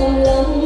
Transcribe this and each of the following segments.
冷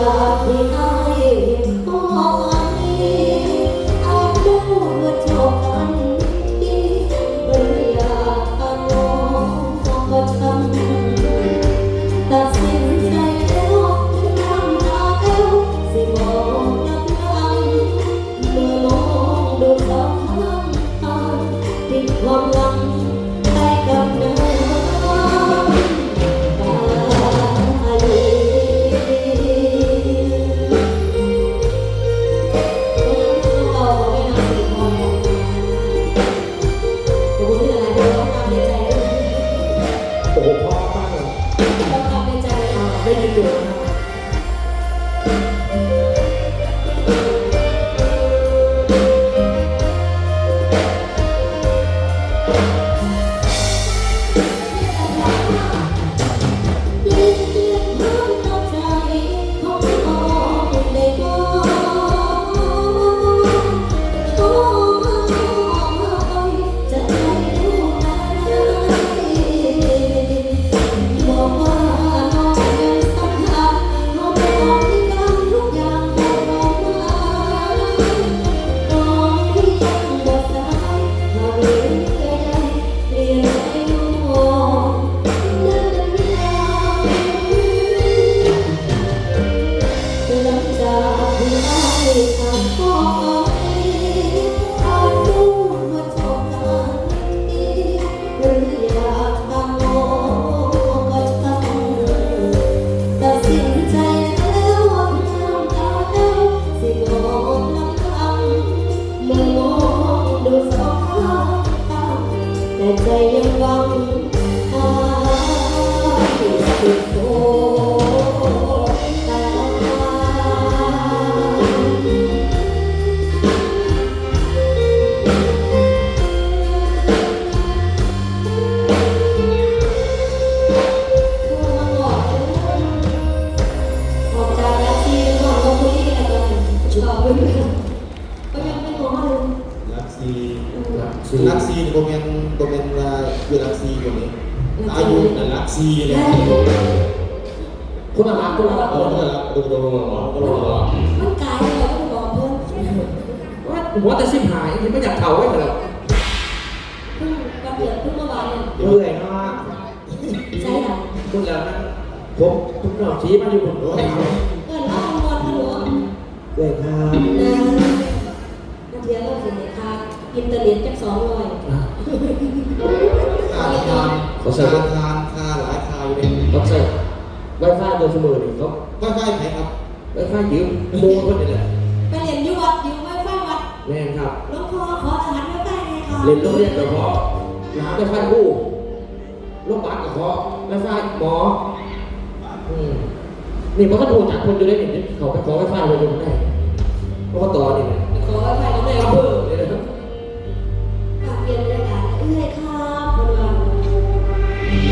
감 사. โอ้โหพ่อมากเลยต้องขอบใจไม่ยินเดียวนะ away. แต่ใจยังหวังหาที่สุด คือรักซีอยู่นี่อายุนั่นรักซีเลยคุณอารักคุณอารักเออคุณอรักดูดูดูดูดูมันกายเราต้องรอเพิ่มว่าผมว่าจะสิบหายยังไม่อยากเผาไว้เลยเพิ่งเกิดเพิ่มื่อวานเนี่ยเมื่อยเาะใช่ค่ะคุณแล้วนผมคุณหนอชี้มาอยู่บนด้วเกิดว่ามันนอนขลุ่มเกิดครับนักเทียนเราเสียค่าอินเตอร์เน็ตจากสองร้อย ขาดาเชิญ ขาทานคาหลายคาอยู่เนี่ยครับใช่ไวไฟโดยเสมอเลยครัไวไฟว้ไหนครับไวไฟยิ้มโมเพิ่นนี่แหละไปเรียนยุวัดอยุไวไฟวัดแม่นครับลวงพ่อขออาหารไม่ได้ไงคะเรียนต้องเรียกกับหมอหาไวไฟคู่โรงพยาบาลกับหมอไวไฟหมออืมนี่มันก็โทรจากคนอยู่ได้หนึ่งเขาไปขอไวไฟเลยอยู่ได้เพราะว่าต่อนี่แหละขอไม่ได้ก็ได้ครับ